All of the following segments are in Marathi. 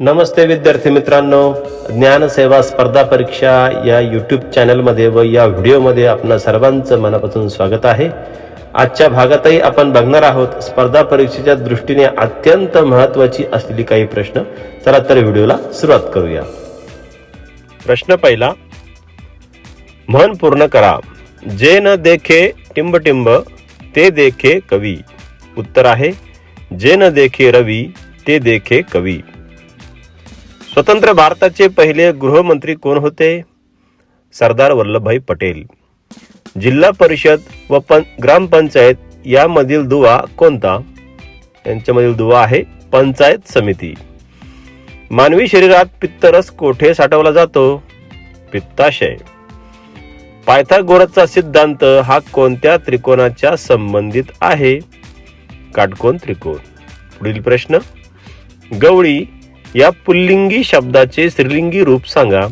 नमस्ते विद्यार्थी मित्रांनो. ज्ञानसेवा स्पर्धा परीक्षा या यूट्यूब चॅनलमध्ये व या व्हिडिओमध्ये आपणा सर्वांचं मनापासून स्वागत आहे. आजच्या भागातही आपण बघणार आहोत स्पर्धा परीक्षेच्या दृष्टीने अत्यंत महत्त्वाची असलेली काही प्रश्न. चला तर व्हिडिओला सुरुवात करूया. प्रश्न पहिला म्हण पूर्ण करा. जे न देखे टिंब टिंब ते देखे कवी. उत्तर आहे जे न देखे रवी ते देखे कवी. स्वतंत्र भारताचे पहिले गृहमंत्री कोण होते? सरदार वल्लभभाई पटेल. जिल्हा परिषद व पं ग्रामपंचायत यामधील दुवा कोणता? यांच्यामधील दुवा आहे पंचायत समिती. मानवी शरीरात पित्तरस कोठे साठवला जातो? पित्ताशय. पायथागोरसचा सिद्धांत हा कोणत्या त्रिकोणाच्या संबंधित आहे? काटकोन त्रिकोण. पुढील प्रश्न. गवळी या पुल्लिंगी शब्दाचे स्त्रीलिंगी रूप सांगा.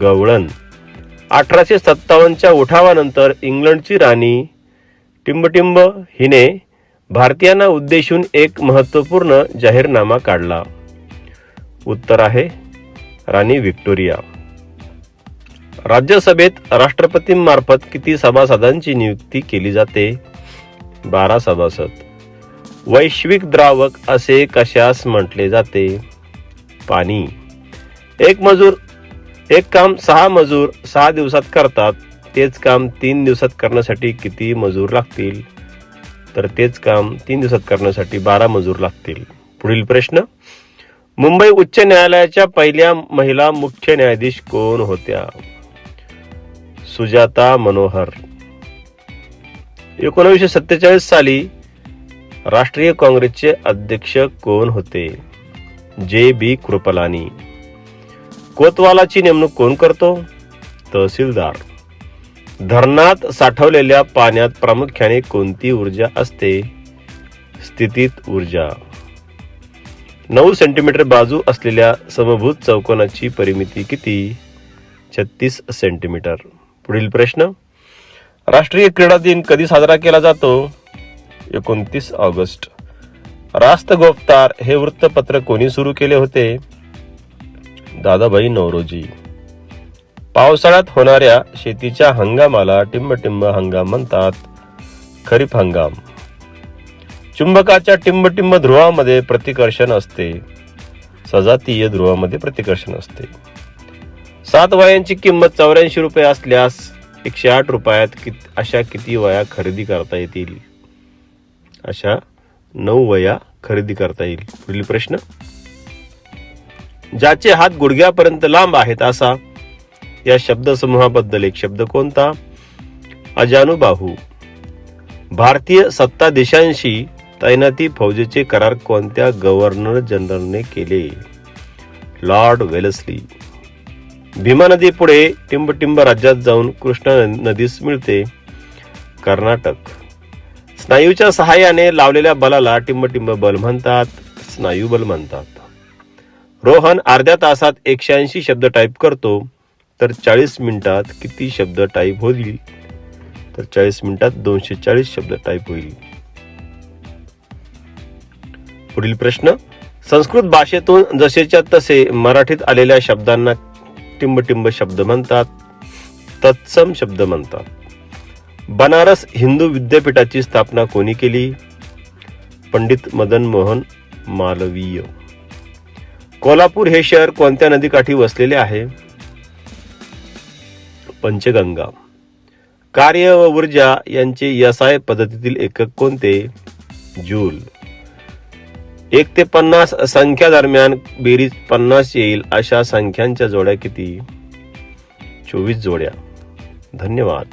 गवळण. अठराशे सत्तावन्नच्या उठावानंतर इंग्लंडची राणी टिंबटिंब हिने भारतीयांना उद्देशून एक महत्त्वपूर्ण जाहीरनामा काढला. उत्तर आहे राणी व्हिक्टोरिया राज्यसभेत राष्ट्रपतींमार्फत किती सभासदांची नियुक्ती केली जाते? बारा सभासद. वैश्विक द्रावक असे कशास म्हटले जाते? पाणी. एक मजूर एक काम सहा मजूर सहा दिवसात करतात तेच काम तीन दिवसात करण्यासाठी किती मजूर लागतील? तर तेच काम तीन दिवसात करण्यासाठी बारा मजूर लागतील. पुढील प्रश्न. मुंबई उच्च न्यायालयाच्या पहिल्या महिला मुख्य न्यायाधीश कोण होत्या? सुजाता मनोहर. एकोणविशे सत्तेचाळीस साली राष्ट्रीय काँग्रेसचे अध्यक्ष कोण होते? जे बी कृपलानी कोतवालाची नेमणूक कोण करतो? तहसीलदार. धरणात साठवलेल्या पाण्यात प्रामुख्याने कोणती ऊर्जा असते? स्थितीत ऊर्जा. नऊ सेंटीमीटर बाजू असलेल्या समभूत चौकोनाची परिमिती किती? छत्तीस सेंटीमीटर पुढील प्रश्न. राष्ट्रीय क्रीडा दिन कधी साजरा केला जातो? एकोणतीस ऑगस्ट. रास्त गोफ्तार हे वृत्तपत्र कोणी सुरू केले होते? दादाभाई नवरोजी. पावसाळ्यात होणाऱ्या शेतीच्या हंगामाला टिंबटिंब हंगाम म्हणतात. खरीप हंगाम. चुंबकाच्या टिंबटिंब ध्रुवामध्ये प्रतिकर्षण असते. सजातीय ध्रुवामध्ये प्रतिकर्षण असते. सात वयांची किंमत चौऱ्याऐंशी रुपये असल्यास एकशे आठ रुपयात कित अशा किती वया खरेदी करता येतील? अशा नऊ वया खरेदी करता येईल. पुढील प्रश्न. ज्याचे हात गुडघ्यापर्यंत लांब आहेत असा या शब्दसमूहाबद्दल एक शब्द कोणता? अजानुबाहू. भारतीय सत्ताधीशांशी तैनाती फौजेचे करार कोणत्या गव्हर्नर जनरलने केले? लॉर्ड वेलस्ली भीमा नदी पुढे टिंबटिंब राज्यात जाऊन कृष्णा नदीस मिळते. कर्नाटक. स्नायूच्या सहाय्याने लावलेल्या बलाला टिंबटिंब बल म्हणतात. स्नायू बल म्हणतात. रोहन अर्ध्या तासात एकशे ऐंशी शब्द टाईप करतो तर चाळीस मिनिटात किती शब्द टाईप होईल? तर चाळीस मिनिटात दोनशे चाळीस शब्द टाईप होईल. पुढील प्रश्न. संस्कृत भाषेतून जसेच्या तसे मराठीत आलेल्या शब्दांना टिंबटिंब शब्द म्हणतात. तत्सम शब्द म्हणतात. बनारस हिंदू विद्यापीठाची स्थापना कोणी केली? पंडित मदन मोहन मालवीय. कोल्हापूर हे शहर कोणत्या नदीकाठी वसलेले आहे? पंचगंगा. कार्य व ऊर्जा यांचे यसाय पद्धतीतील एकक कोणते? जूल. एक ते पन्नास संख्या दरम्यान बेरीज पन्नास येईल अशा संख्यांच्या जोड्या किती? चोवीस जोड्या. धन्यवाद.